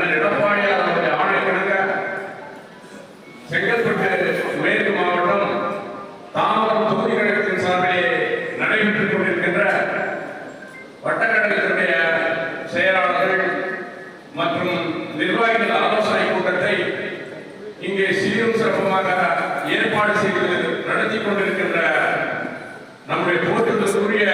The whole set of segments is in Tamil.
அண்ணன் எடப்பாடியார் அவருடைய ஆணை கொடுக்க செங்கல்பட்டு மேற்கு மாவட்டம் தாமரம் தொகுதி கழகத்தின் சார்பிலே நடைபெற்றுக் கொண்டிருக்கின்ற வட்டக்கழகத்தினுடைய செயலாளர்கள் மற்றும் நிர்வாகிகள் ஆலோசனை கூட்டத்தை இங்கே சீரும் சிறப்பமாக ஏற்பாடு செய்து நடத்தி கொண்டிருக்கின்ற நம்முடைய போற்றுதலுக்குரிய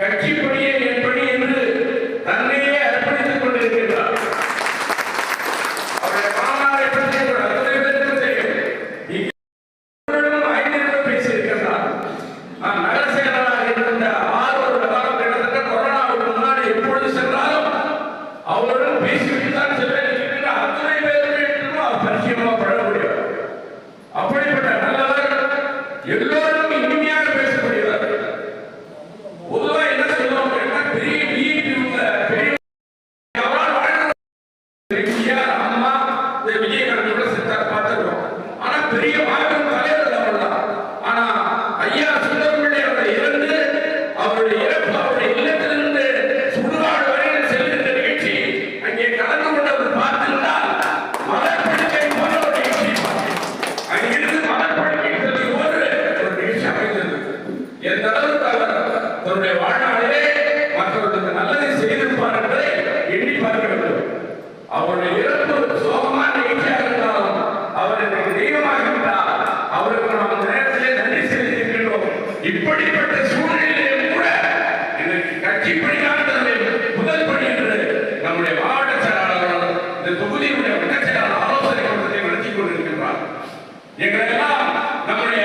கட்சிப்படி ஐயா சுந்தரப்பிள்ளை அவரை இறந்து அவருடைய இறப்பு அவருடைய இல்லத்திலிருந்து சுடுகாடு வரையில் செல்கின்ற நிகழ்ச்சி அங்கே கலந்து கொண்டவர் பார்த்திருந்தால் மலர்படுக்கை போல அங்கிருந்து மலர்படுக்கை சொல்லி போன்ற ஒரு நிகழ்ச்சி அமைந்தது. எந்த அளவுக்கு அவர் தன்னுடைய வாழ்நாளிலே மற்றவர்களுக்கு நல்லதை செய்திருப்பார் என்பதை எண்ணி பார்க்க வேண்டும் அவருடைய இறப்பு சோகமாக எங்களெல்லாம் நம்முடைய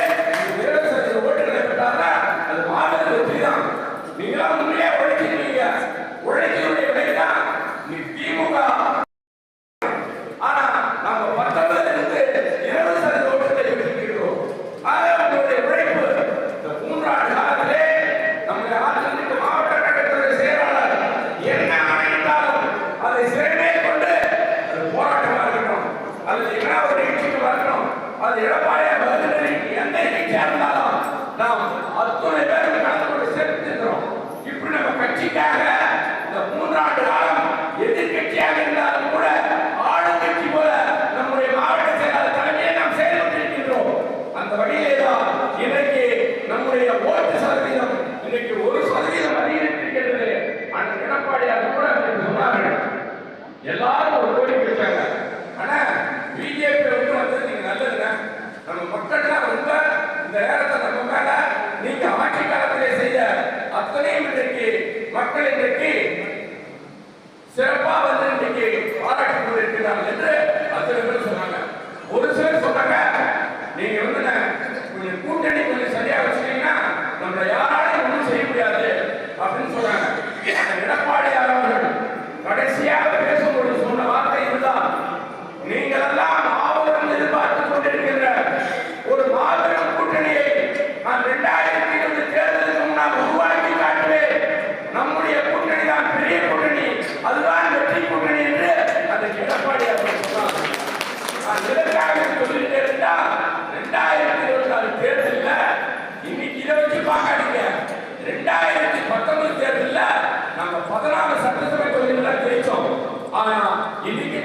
ఇస్రాయేల్ மக்கள் இன்றைக்கு சிறப்பாக வந்து இன்றைக்கு பாராட்டி கொண்டிருக்கிறார்கள் என்று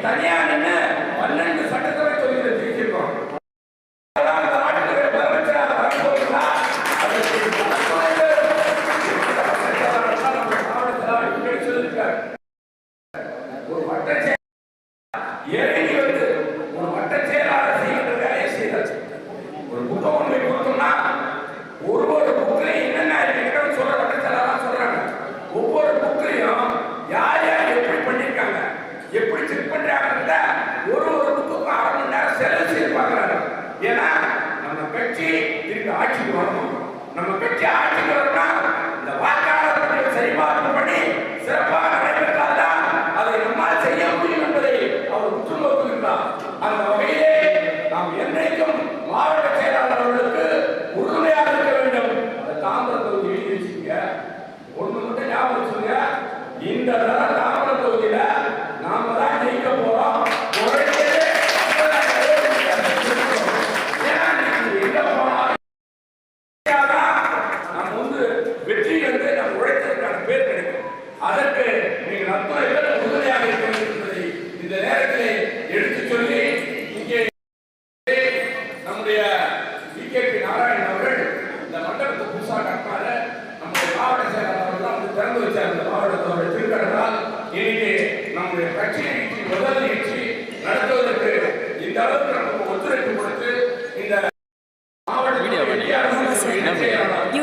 italiana né? கட்சி திருப்பி ஆட்சிக்கு வரணும் நம்ம கட்சி ஆட்சிக்கு வரணும்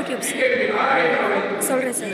யூடியூப் சொல்கிறேன் சார்.